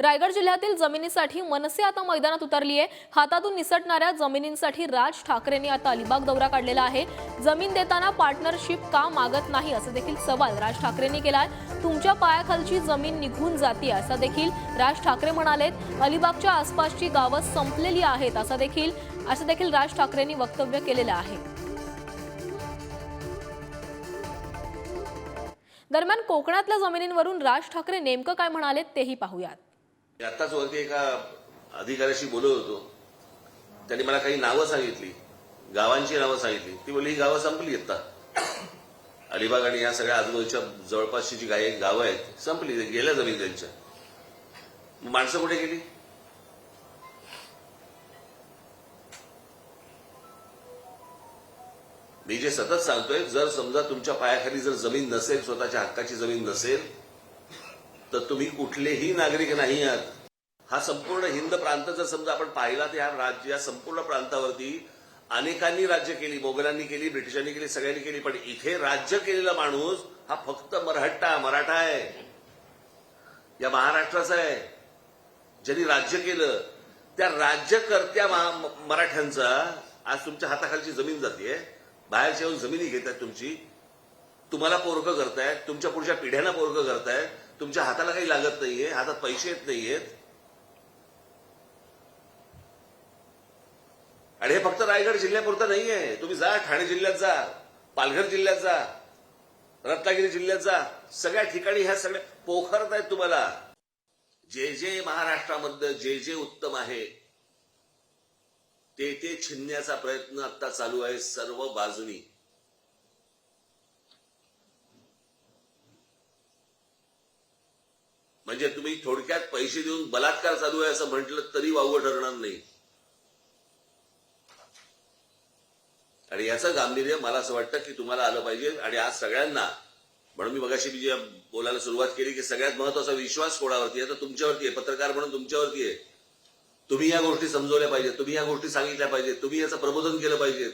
रायगड जिल्ह्यातील जमिनीसाठी मनसे आता मैदानात उतरली आहे हातातून निसटणाऱ्या जमिनींसाठी राज ठाकरेंनी आता अलिबाग दौरा काढलेला आहे. जमीन देताना पार्टनरशिप का मागत नाही असं देखील सवाल राज ठाकरेंनी केला आहे तुमच्या पायाखालची जमीन निघून जाते असा देखील राज ठाकरे म्हणालेत. अलिबागच्या आसपासची गावं संपलेली आहेत असा देखील असं देखील राज ठाकरेंनी वक्तव्य केलेलं आहे. दरम्यान कोकणातल्या जमिनींवरून राज ठाकरे नेमकं काय म्हणाले तेही पाहूयात. आत्ताच वरती एका अधिकाऱ्याशी बोलत होतो. त्यांनी मला काही नावं सांगितली. गावांची नावं सांगितली. ती बोलली ही गावं संपली आता अलिबाग आणि या सगळ्या आजूबाजूच्या जवळपासची जी गाय गावं आहेत संपली. गेल्या जमीन त्यांच्या. माणसं कुठे गेली? मी जे सतत सांगतोय जर समजा तुमच्या पायाखाली जर जमीन नसेल स्वतःच्या हक्काची जमीन नसेल तर तुम्ही कुठलेही नागरिक नाही आहात. हा संपूर्ण हिंद प्रांत जर समजा आपण पाहिला तर ह्या राज्य या संपूर्ण प्रांतावरती अनेकांनी राज्य केली मोगलांनी केली ब्रिटिशांनी केली सगळ्यांनी केली पण इथे राज्य केलेला माणूस हा फक्त मराठा मराठा आहे. या महाराष्ट्राचा आहे. ज्यांनी राज्य केलं त्या राज्यकर्त्या मराठ्यांचा आज तुमच्या हाताखालची जमीन जाते बाहेरच्या येऊन जमिनी घेत आहेत तुमची. तुम्हाला पोरकं करतायत तुमच्या पुढच्या पिढ्यांना पोरकं करतायत तुमच्या हाताला काही लागत नाहीये हातात पैसे येत नाहीयेत. आणि हे फक्त रायगड जिल्ह्यापुरतं नाहीये. तुम्ही जा ठाणे जिल्ह्यात जा पालघर जिल्ह्यात जा रत्नागिरी जिल्ह्यात जा. सगळ्या ठिकाणी ह्या सगळ्या पोखरत आहेत तुम्हाला. जे जे महाराष्ट्रामधलं जे जे उत्तम आहे ते ते छिनण्याचा प्रयत्न आता चालू आहे सर्व बाजूनी. म्हणजे तुम्ही थोडक्यात पैसे देऊन बलात्कार चालू आहे असं म्हटलं तरी वावगं ठरणार नाही. आणि याचं गांभीर्य मला असं वाटतं की तुम्हाला आलं पाहिजे. आणि आज सगळ्यांना म्हणून मी मगाशी मी जे बोलायला सुरुवात केली की सगळ्यात महत्त्वाचा विश्वास कोणावरती आहे? तर तुमच्यावरती आहे. पत्रकार म्हणून तुमच्यावरती आहे. तुम्ही या गोष्टी समजवल्या पाहिजेत. तुम्ही या गोष्टी सांगितल्या पाहिजेत. तुम्ही याचं प्रबोधन केलं पाहिजे